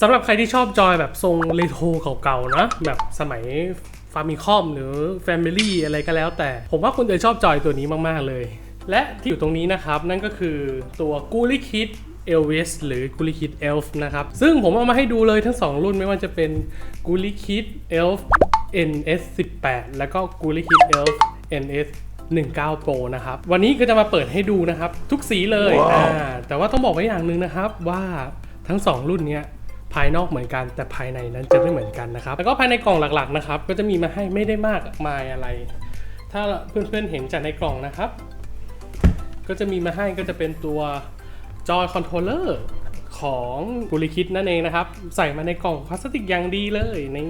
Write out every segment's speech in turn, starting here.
สำหรับใครที่ชอบจอยแบบทรงเรโทรเก่าๆนะ แบบสมัยฟาร์มิคอมหรือ Family อะไรก็แล้วแต่ ผมว่าคุณจะชอบจอยตัวนี้มากๆเลย และที่อยู่ตรงนี้นะครับ นั่นก็คือตัว g u l i Kit Elvis หรือ g u l i Kit Elf นะครับ ซึ่งผมเอามาให้ดูเลยทั้ง 2 รุ่นไม่ว่าจะเป็น g u l i Kit Elf NS 18 แล้วก็ g u l i Kit Elf NS 19 Pro นะครับ วันนี้ก็จะมาเปิดให้ดูนะครับ ทุกสีเลยอ่าแต่ว่าต้องบอกไว้อย่างหนึ่งนะครับว่าทั้ง 2 รุ่นเนี้ย ภายนอกเหมือนกัน แต่ภายในนั้นจะไม่เหมือนกันนะครับ แล้วก็ภายในกล่องหลักๆนะครับ ก็จะมีมาให้ไม่ได้มากมายอะไร ถ้าเพื่อนๆเห็นจากในกล่องนะครับ ก็จะมีมาให้ก็จะเป็นตัวจอยคอนโทรลเลอร์ของกุลิคิดนั่นเองนะครับ ใส่มาในกล่องพลาสติกอย่างดีเลยนี่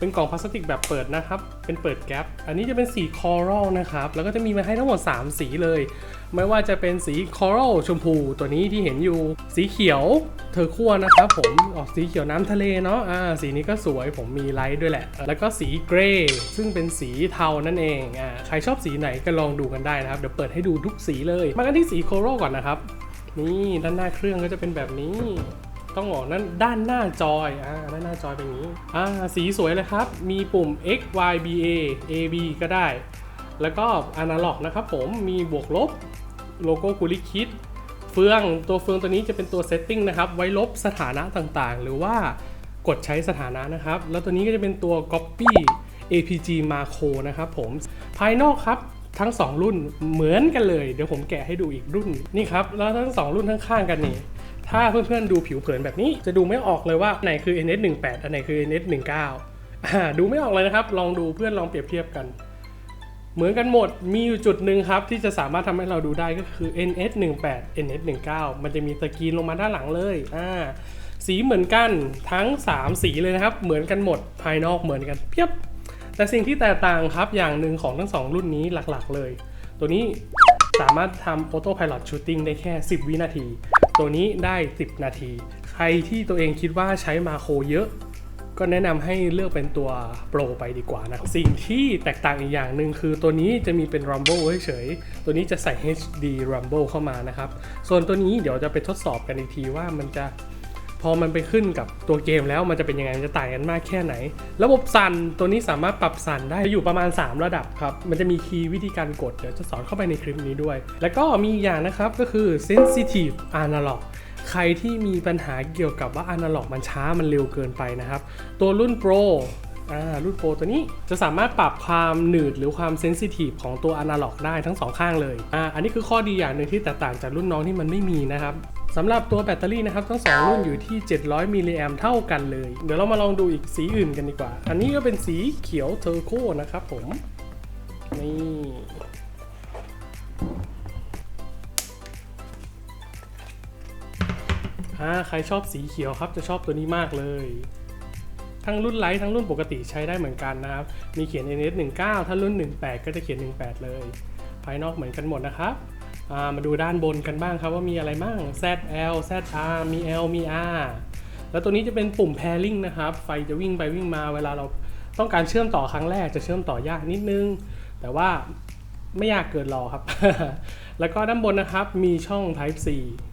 เป็นกล่องพลาสติกแบบเปิดนะครับ เป็นเปิดแก๊ปอันนี้จะเป็นสีคอรัลนะครับ แล้วก็จะมีมาให้ทั้งหมด 3 สีเลย ไม่ว่าจะเป็นสีคอรัลชมพูตัวนี้ที่เห็นอยู่ สีเขียวเทอร์คัวนะครับผมออกสีเขียวน้ำทะเลเนาะอ่าสีนี้ก็สวยผมมีไลท์ด้วยแหละ แล้วก็สีเกรย์ซึ่งเป็นสีเทานั่นเองอ่าใครชอบสีไหนก็ลองดูกันได้นะครับเดี๋ยวเปิดให้ดูทุกสีเลย มากันที่สีคอรัลก่อนนะครับนี่ด้านหน้าเครื่องก็จะเป็นแบบนี้ ต้องบอกนั่นด้านหน้าจอยอ่าด้านหน้าจอยเป็นอย่างนี้อ่าสีสวยเลยครับ มีปุ่ม X Y B A A B ก็ได้ แล้วก็อนาล็อกนะครับผมมีบวกลบโลโก้กุลิคิดเฟืองตัวเฟืองตัวนี้จะเป็นตัวเซตติ้งนะครับ ไว้ลบสถานะต่างๆ หรือว่ากดใช้สถานะนะครับ แล้วตัวนี้ก็จะเป็นตัว Copy APG Macro นะครับผม ภายนอกครับทั้ง 2 รุ่นเหมือนกันเลย เดี๋ยวผมแกะให้ดูอีกรุ่นนี่ครับ แล้วทั้ง 2 รุ่นข้างๆกันนี่ ถ้าเพื่อนๆดูผิวเผินแบบนี้ จะดูไม่ออกเลยว่าไหนคือ NS 18 อันไหนคือ NS 19 อ่าดูไม่ออกเลยนะครับ ลองดูเพื่อนลองเปรียบเทียบกัน เหมือนกันหมดมีอยู่จุดหนึ่งครับ ที่จะสามารถทำให้เราดูได้ก็คือ NS 18 NS 19 มันจะมีสกรีนลงมาด้านหลังเลยอ่าสีเหมือนกันทั้ง 3 สีเลยนะครับ เหมือนกันหมดภายนอกเหมือนกันเพียบ แต่สิ่งที่แตกต่างครับอย่างหนึ่งของทั้ง 2 รุ่นนี้หลักๆ เลย ตัวนี้สามารถทำ Auto Pilot Shooting ได้แค่ 10 วินาที ตัวนี้ได้ 10 นาที ใครที่ตัวเองคิดว่าใช้มาโครเยอะ ก็แนะนำให้เลือกเป็นตัวโปรไปดีกว่านะ สิ่งที่แตกต่างอีกอย่างหนึ่งคือตัวนี้จะมีเป็น Rumble เฉยๆ ตัวนี้จะใส่ HD Rumble เข้ามานะครับ ส่วนตัวนี้เดี๋ยวจะไปทดสอบกันอีกทีว่ามันจะ พอมันไปขึ้นกับตัวเกมแล้วมันจะเป็นยังไงมันจะต่างกันมากแค่ไหน ระบบสั่นตัวนี้สามารถปรับสั่นได้อยู่ประมาณ 3 ระดับครับ มันจะมีคีย์วิธีการกดเดี๋ยวจะสอนเข้าไปในคลิปนี้ด้วย แล้วก็มีอีกอย่างนะครับก็คือ sensitive analog ใครที่มีปัญหาเกี่ยวกับว่า Analog มันช้ามันเร็วเกินไปนะครับ ตัวรุ่น Pro รุ่น Pro ตัวนี้จะสามารถปรับความหนืดหรือความเซนซิทีฟของตัว Analog ได้ทั้งสองข้างเลยอ่าอันนี้คือข้อดีอย่างหนึ่งที่แตกต่างจากรุ่นน้องที่มันไม่มีนะครับสำหรับตัวแบตเตอรี่นะครับทั้งสองรุ่นอยู่ที่ 700 มิลลิแอมเท่ากันเลย เดี๋ยวเรามาลองดูอีกสีอื่นกันดีกว่า อันนี้ก็เป็นสีเขียวเทอร์โคนะครับผม นี่อ่าใครชอบสีเขียวครับจะชอบตัวนี้มากเลย ทั้งรุ่นไลท์ทั้งรุ่นปกติใช้ได้เหมือนกันนะครับ มีเขียน NS 19 ถ้ารุ่น 18 ก็จะเขียน 18 เลย ภายนอกเหมือนกันหมดนะครับามาดูด้านบนกันบ้างครับว่ามีอะไรบ้าง ZL ZR มี L มี R แล้วตัวนี้จะเป็นปุ่ม pairing นะครับ ไฟจะวิ่งไปวิ่งมาเวลาเราต้องการเชื่อมต่อครั้งแรกจะเชื่อมต่อยากนิดนึง แต่ว่าไม่ยากเกินรอครับ แล้วก็ด้านบนนะครับมีช่อง Type C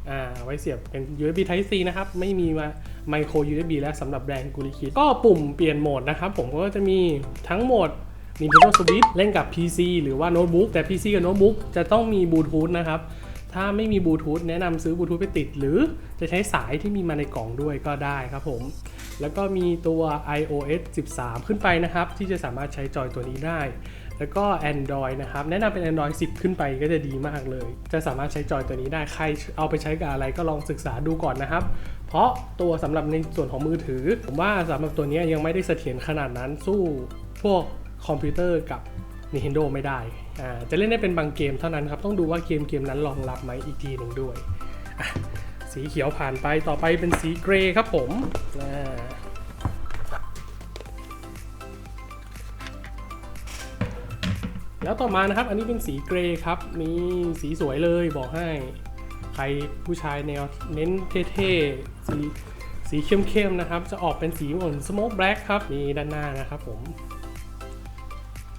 อ่าไว้เสียบเป็น USB Type C นะครับ ไม่มีมา Micro USB แล้วสำหรับแบรนด์กุลิคิดก็ปุ่มเปลี่ยนโหมดนะครับ ผมก็จะมีทั้งโหมด Nintendo Switch เล่นกับ PC หรือว่าโน้ตบุ๊กแต่ PC กับโน้ตบุ๊กจะต้องมีบลูทูธนะครับ ถ้าไม่มีบลูทูธแนะนำซื้อบลูทูธไปติด หรือจะใช้สายที่มีมาในกล่องด้วยก็ได้ครับผม แล้วก็มีตัว iOS 13 ขึ้นไปนะครับ ที่จะสามารถใช้จอยตัวนี้ได้ แล้วก็ Android นะครับ แนะนำเป็น Android 10 ขึ้นไปก็จะดีมากเลย จะสามารถใช้จอยตัวนี้ได้ ใครเอาไปใช้กับอะไรก็ลองศึกษาดูก่อนนะครับ เพราะตัวสำหรับในส่วนของมือถือ ผมว่าสำหรับตัวนี้ยังไม่ได้เสถียรขนาดนั้นสู้พวกคอมพิวเตอร์กับ Nintendo ไม่ได้ จะเล่นได้เป็นบางเกมเท่านั้นครับ ต้องดูว่าเกมเกมนั้นรองรับไหมอีกทีหนึ่งด้วย สีเขียวผ่านไปต่อไปเป็นสีเกรย์ครับผม แล้วต่อมานะครับ อันนี้เป็นสีเกรย์ครับนี่สีสวยเลยบอกให้ ใครผู้ชายแนวเน้นเท่ๆสีสีเข้มๆนะครับ จะออกเป็นสีเหมือนสโมกแบล็กครับนี่ด้านหน้านะครับผม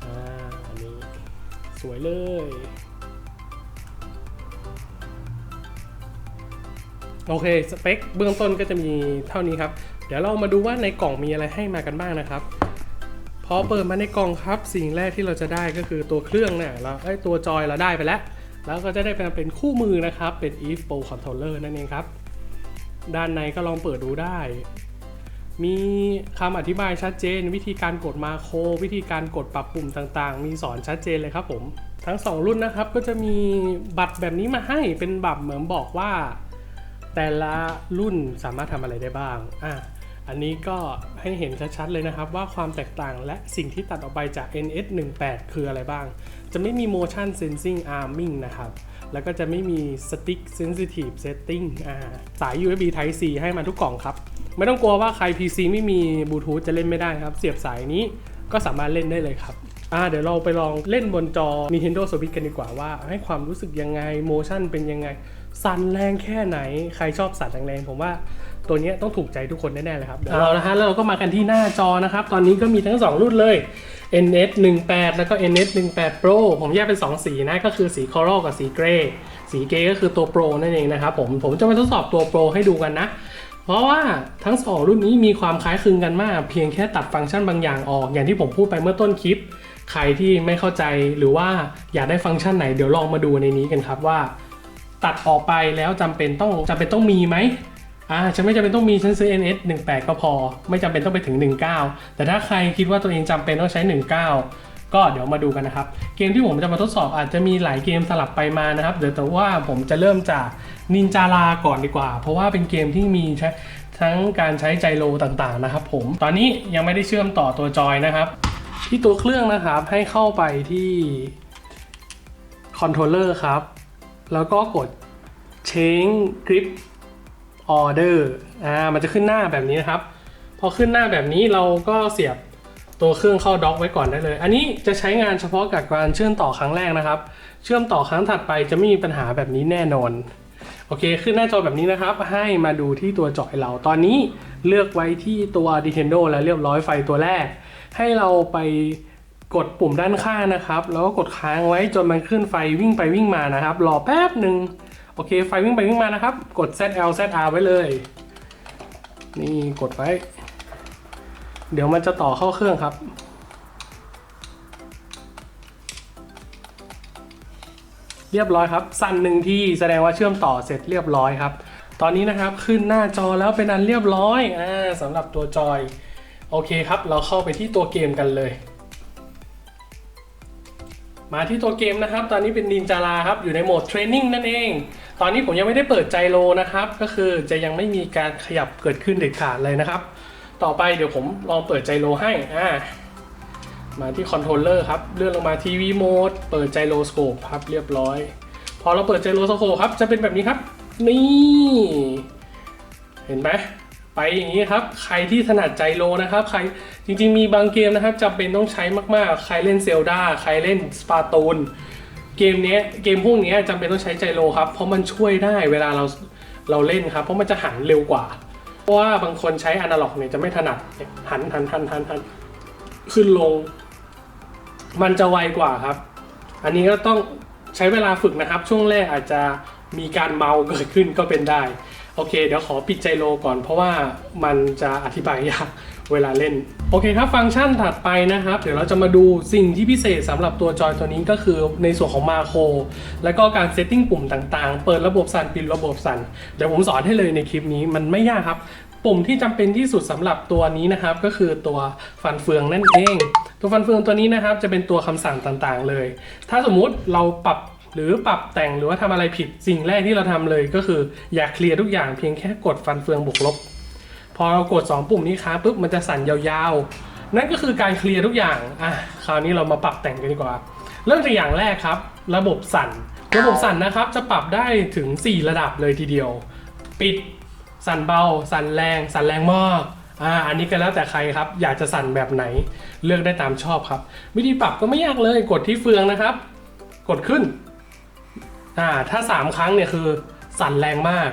อ่าอันนี้สวยเลยโอเค สเปคเบื้องต้นก็จะมีเท่านี้ครับ เดี๋ยวเรามาดูว่าในกล่องมีอะไรให้มากันบ้างนะครับ พอเปิดมาในกล่องครับสิ่งแรกที่เราจะได้ก็คือตัวเครื่องเนี่ยเราไอ้ตัวจอยเราได้ไปแล้ว แล้วก็จะได้เป็นเป็นคู่มือนะครับ เป็น EVE Pro Controller นั่นเองครับ ด้านในก็ลองเปิดดูได้ มีคำอธิบายชัดเจน วิธีการกดมาโครวิธีการกดปรับปุ่มต่างๆ มีสอนชัดเจนเลยครับผม ทั้ง 2 รุ่นนะครับก็จะมีบัตรแบบนี้มาให้เป็นบัตรเหมือนบอกว่า แต่ละรุ่นสามารถทำอะไรได้บ้างอะ อันนี้ก็ให้เห็นชัดๆเลยนะครับว่าความแตกต่างและสิ่งที่ตัดออกไปจาก NS18 คืออะไรบ้าง จะไม่มี motion sensing arming นะครับ แล้วก็จะไม่มี stick sensitive setting าสาย USB Type C ให้มาทุกกล่องครับ ไม่ต้องกลัวว่าใคร PC ไม่มีบลูทูธจะเล่นไม่ได้ครับ เสียบสายนี้ก็สามารถเล่นได้เลยครับ อ่าเดี๋ยวเราไปลองเล่นบนจอ Nintendo Switch กันดีกว่าว่า ให้ความรู้สึกยังไง motion เป็นยังไง สั่นแรงแค่ไหน ใครชอบสั่นแรงๆผมว่าตัวนี้ต้องถูกใจทุกคนแน่ๆเลยครับเดี๋ยวเรานะฮะแล้วเราก็มากันที่หน้าจอนะครับ ตอนนี้ก็มีทั้ง 2 รุ่นเลย NS 18แล้วก็ NS 18 Pro ผมแยกเป็น 2 สีนะ ก็คือสี Coral กับสีเกรย์สีเกรย์ก็คือตัว Pro นั่นเองนะครับผมผมจะมาทดสอบตัว Pro ให้ดูกันนะ เพราะว่าทั้ง 2 รุ่นนี้มีความคล้ายคลึงกันมาก เพียงแค่ตัดฟังก์ชันบางอย่างออก อย่างที่ผมพูดไปเมื่อต้นคลิป ใครที่ไม่เข้าใจหรือว่าอยากได้ฟังก์ชันไหนเดี๋ยวลองมาดูในนี้กันครับว่า ตัดออกไปแล้วจำเป็นต้องจำเป็นต้องมีไหมอ่าฉันไม่จำเป็นต้องมีฉันซื้อ NS 18 ก็พอ ไม่จำเป็นต้องไปถึง 19 แต่ถ้าใครคิดว่าตัวเองจำเป็นต้องใช้ 19 ก็เดี๋ยวมาดูกันนะครับ เกมที่ผมจะมาทดสอบอาจจะมีหลายเกมสลับไปมานะครับเดี๋ยวแต่ว่าผมจะเริ่มจากนินจาราก่อนดีกว่า เพราะว่าเป็นเกมที่มีทั้งการใช้ไจโรต่างๆนะครับผมตอนนี้ยังไม่ได้เชื่อมต่อตัวจอยนะครับ ที่ตัวเครื่องนะครับให้เข้าไปที่คอนโทรลเลอร์ครับ แล้วก็กด change grip order อ่ามันจะขึ้นหน้าแบบนี้นะครับ พอขึ้นหน้าแบบนี้เราก็เสียบตัวเครื่องเข้าด็อกไว้ก่อนได้เลย อันนี้จะใช้งานเฉพาะกับการเชื่อมต่อครั้งแรกนะครับ เชื่อมต่อครั้งถัดไปจะไม่มีปัญหาแบบนี้แน่นอน โอเค ขึ้นหน้าจอแบบนี้นะครับ ให้มาดูที่ตัวจอยเรา ตอนนี้เลือกไว้ที่ตัว Nintendo แล้วเรียบร้อยไฟตัวแรก ให้เราไปกดปุ่มด้านข้างนะครับ แล้วก็กดค้างไว้จนมันขึ้นไฟวิ่งไปวิ่งมานะครับ รอแป๊บหนึ่งโอเค ไฟวิ่งไปวิ่งมานะครับ กด ZL ZR ไว้เลย นี่กดไว้ เดี๋ยวมันจะต่อเข้าเครื่องครับ เรียบร้อยครับ สั่นหนึ่งที่แสดงว่าเชื่อมต่อเสร็จเรียบร้อยครับ ตอนนี้นะครับขึ้นหน้าจอแล้วเป็นอันเรียบร้อยอ่าสำหรับตัวจอย โอเคครับ เราเข้าไปที่ตัวเกมกันเลย มาที่ตัวเกมนะครับ ตอนนี้เป็นนินจาราครับ อยู่ในโหมดเทรนนิ่งนั่นเอง ตอนนี้ผมยังไม่ได้เปิดไจโรนะครับ ก็คือจะยังไม่มีการขยับเกิดขึ้นเด็ดขาดเลยนะครับ ต่อไปเดี๋ยวผมลองเปิดไจโรให้ อ่า มาที่คอนโทรลเลอร์ครับ เลื่อนลงมาทีวีโหมด เปิดไจโรสโคปครับ เรียบร้อย พอเราเปิดไจโรสโคปครับ จะเป็นแบบนี้ครับ นี่ เห็นไหม ไปอย่างนี้ครับ ใครที่ถนัดไจโรนะครับ ใครจริงๆมีบางเกมนะครับจำเป็นต้องใช้มากๆ ใครเล่นเซลดาใครเล่นสปาตูนเกมนี้เกมพวกนี้จำเป็นต้องใช้ไจโรครับ เพราะมันช่วยได้เวลาเราเราเล่นครับ เพราะมันจะหันเร็วกว่า เพราะว่าบางคนใช้อนาล็อกเนี่ยจะไม่ถนัดหันหันหันหันหันขึ้นลง มันจะไวกว่าครับ อันนี้ก็ต้องใช้เวลาฝึกนะครับ ช่วงแรกอาจจะมีการเมาเกิดขึ้นก็เป็นได้ โอเค เดี๋ยวขอปิดใจโลก่อนเพราะว่ามันจะอธิบายยากเวลาเล่น โอเคครับฟังก์ชันถัดไปนะครับ เดี๋ยวเราจะมาดูสิ่งที่พิเศษสำหรับตัวจอยตัวนี้ก็คือในส่วนของมาโครแล้วก็การเซตติ้งปุ่มต่างๆ เปิดระบบสั่นปิดระบบสั่น เดี๋ยวผมสอนให้เลยในคลิปนี้มันไม่ยากครับ ปุ่มที่จำเป็นที่สุดสำหรับตัวนี้นะครับ ก็คือตัวฟันเฟืองนั่นเอง ตัวฟันเฟืองตัวนี้นะครับจะเป็นตัวคำสั่งต่างๆเลย ถ้าสมมุติเราปรับ หรือปรับแต่งหรือว่าทำอะไรผิดสิ่งแรกที่เราทำเลยก็คืออยากเคลียร์ทุกอย่างเพียงแค่กดฟันเฟืองบวกลบ พอเรากด 2 ปุ่มนี้ค้างปุ๊บมันจะสั่นยาวๆ นั่นก็คือการเคลียร์ทุกอย่างอะคราวนี้เรามาปรับแต่งกันดีกว่า เริ่มจากอย่างแรกครับ ระบบสั่น ระบบสั่นนะครับจะปรับได้ถึง 4 ระดับเลยทีเดียว ปิด สั่นเบา สั่นแรง สั่นแรงมากอ่าอันนี้ก็แล้วแต่ใครครับ อยากจะสั่นแบบไหน เลือกได้ตามชอบครับ วิธีปรับก็ไม่ยากเลยกดที่เฟืองนะครับ กดขึ้น อ่าถ้า 3 ครั้งเนี่ยคือสั่นแรงมาก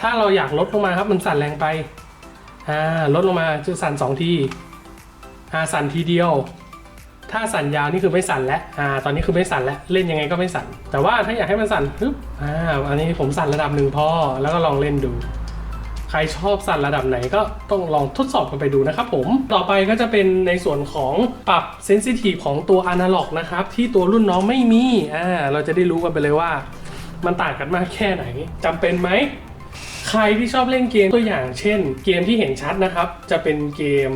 ถ้าเราอยากลดลงมาครับมันสั่นแรงไปอ่าลดลงมาจะสั่น2ทีอ่าสั่นทีเดียว ถ้าสั่นยาวนี่คือไม่สั่นแล้วอ่าตอนนี้คือไม่สั่นแล้วเล่นยังไงก็ไม่สั่นแต่ว่าถ้าอยากให้มันสั่นปึ๊บอ่าอันนี้ผมสั่นระดับหนึ่งพอแล้วก็ลองเล่นดู ครชอบสั่นระดับไหนก็ต้องลองทดสอบกันไปดูนะครับผม ต่อไปก็จะเป็นในส่วนของปรับเซนซิทีฟของตัว Analog นะครับที่ตัวรุ่นน้องไม่มีอ่าเราจะได้รู้กันไปเลยว่า มันต่างกันมากแค่ไหนจำเป็นไหมใครที่ชอบเล่นเกมตัวอย่างเช่น เกมที่เห็นชัดนะครับ จะเป็นเกม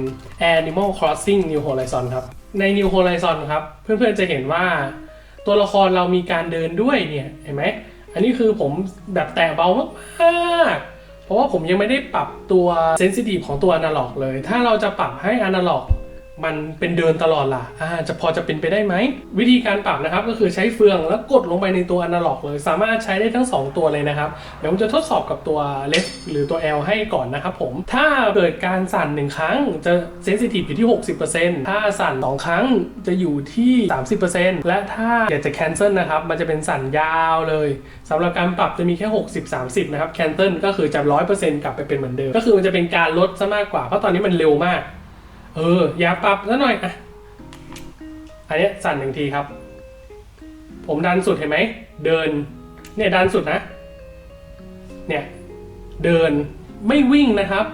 Animal Crossing New Horizon ครับ ใน New Horizon ครับ เพื่อนๆจะเห็นว่า ตัวละครเรามีการเดินด้วยเนี่ย เห็นไหม อันนี้คือผมแบบแตะเบามากๆ เพราะว่าผมยังไม่ได้ปรับตัวเซนซิทีฟของตัวอนาล็อกเลย ถ้าเราจะปรับให้อนาล็อก มันเป็นเดินตลอดล่ะอ่าจะพอจะเป็นไปได้ไหม วิธีการปรับนะครับก็คือใช้เฟืองแล้วกดลงไปในตัว Analog เลย สามารถใช้ได้ทั้ง 2 ตัวเลยนะครับ เดี๋ยวผมจะทดสอบกับตัว left หรือตัว L ให้ก่อนนะครับผม ถ้าเกิดการสั่น 1 ครั้งจะ sensitive อยู่ที่ 60%ถ้าสั่น 2 ครั้งจะอยู่ที่ 30%และถ้าอยากจะ cancel นะครับ มันจะเป็นสั่นยาวเลยสำหรับการปรับจะมีแค่ 60-30 นะครับ cancel ก็คือจะ100%กลับไปเป็นเหมือนเดิม ก็คือมันจะเป็นการลดซะมากกว่าเพราะตอนนี้มันเร็วมาก เออ อย่าปรับซะหน่อยอะอันนี้สั่นหนึ่งทีครับ ผมดันสุดเห็นไหม เดิน เนี่ยดันสุดนะ เนี่ย เดินไม่วิ่งนะครับ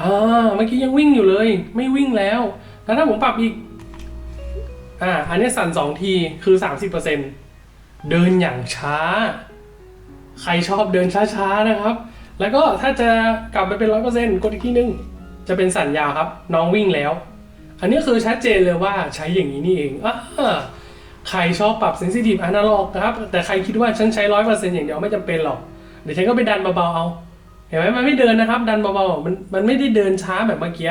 อ่า เมื่อกี้ยังวิ่งอยู่เลย ไม่วิ่งแล้ว แล้วถ้าผมปรับอีก อ่า อันนี้สั่นสองที คือ 30%เดินอย่างช้า ใครชอบเดินช้าๆนะครับ แล้วก็ถ้าจะกลับไปเป็นร้อยเปอร์เซ็นต์กดอีกทีนึง จะเป็นสัญญาครับ น้องวิ่งแล้ว อันนี้คือชัดเจนเลยว่าใช้อย่างนี้นี่เองอ่าใครชอบปรับ sensitive analog นะครับ แต่ใครคิดว่าฉันใช้ร้อยเปอร์เซ็นต์อย่างเดียวไม่จำเป็นหรอก เดี๋ยวฉันก็ไปดันเบาๆเอา เห็นไหมมันไม่เดินนะครับ ดันเบาๆมันมันไม่ได้เดินช้าแบบเมื่อกี้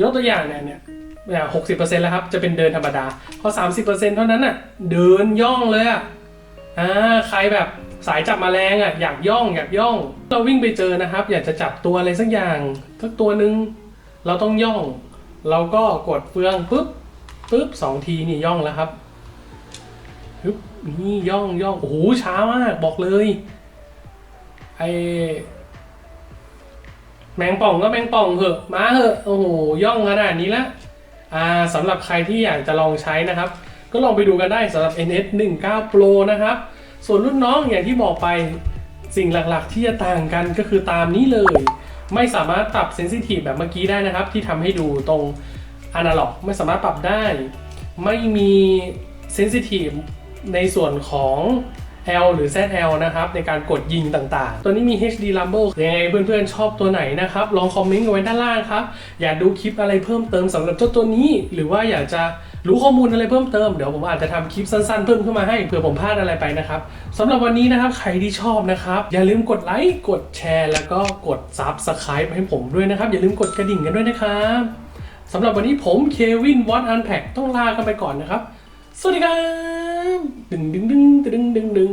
ยกตัวอย่างเนี่ยเนี่ยหกสิบเปอร์เซ็นต์แล้วครับจะเป็นเดินธรรมดา พอสามสิบเปอร์เซ็นต์เท่านั้นอะเดินย่องเลยอะอ่าใครแบบสายจับมแมลงอะอยากย่องอยากย่อง เราวิ่งไปเจอนะครับ อยากจะจับตัวอะไรสักอย่างสักตัวหนึ่ง เราต้องย่อง เราก็กดเฟืองปุ๊บปุ๊บสองทีนี่ย่องแล้วครับปึ๊บนี่ย่องย่องโอ้โหช้ามากบอกเลยไอแมงป่องก็แมงป่องเหอะมาเหอะโอ้โหย่องขนาดนี้ละอ่าสำหรับใครที่อยากจะลองใช้นะครับ ก็ลองไปดูกันได้สำหรับ NS 1 9 Pro นะครับ ส่วนรุ่นน้องอย่างที่บอกไปสิ่งหลักๆที่จะต่างกันก็คือตามนี้เลย ไม่สามารถปรับเซนซิทีฟแบบเมื่อกี้ได้นะครับ ที่ทำให้ดูตรงอนาล็อกไม่สามารถปรับได้ ไม่มีเซนซิทีฟในส่วนของ L หรือ ZL นะครับในการกดยิงต่างๆ ตัวนี้มี HD Rumble ยังไงเพื่อนๆ ชอบตัวไหนนะครับ ลองคอมเมนต์กันไว้ด้านล่างครับ อยากดูคลิปอะไรเพิ่มเติมสำหรับเจ้าตัวนี้ หรือว่าอยากจะรู้ข้อมูลอะไรเพิ่มเติม เดี๋ยวผมอาจจะทำคลิปสั้นๆ เพิ่มขึ้นมาให้เผื่อผมพลาดอะไรไปนะครับสำหรับวันนี้นะครับใครที่ชอบนะครับ อย่าลืมกดไลค์กดแชร์แล้วก็กด Subscribe ให้ผมด้วยนะครับ อย่าลืมกดกระดิ่งกันด้วยนะครับสำหรับวันนี้ผมเควินวอตอันแพ็ต้องลากันไปก่อนนะครับ สวัสดีครับ ดึงดึงดึงดึงดึงดึง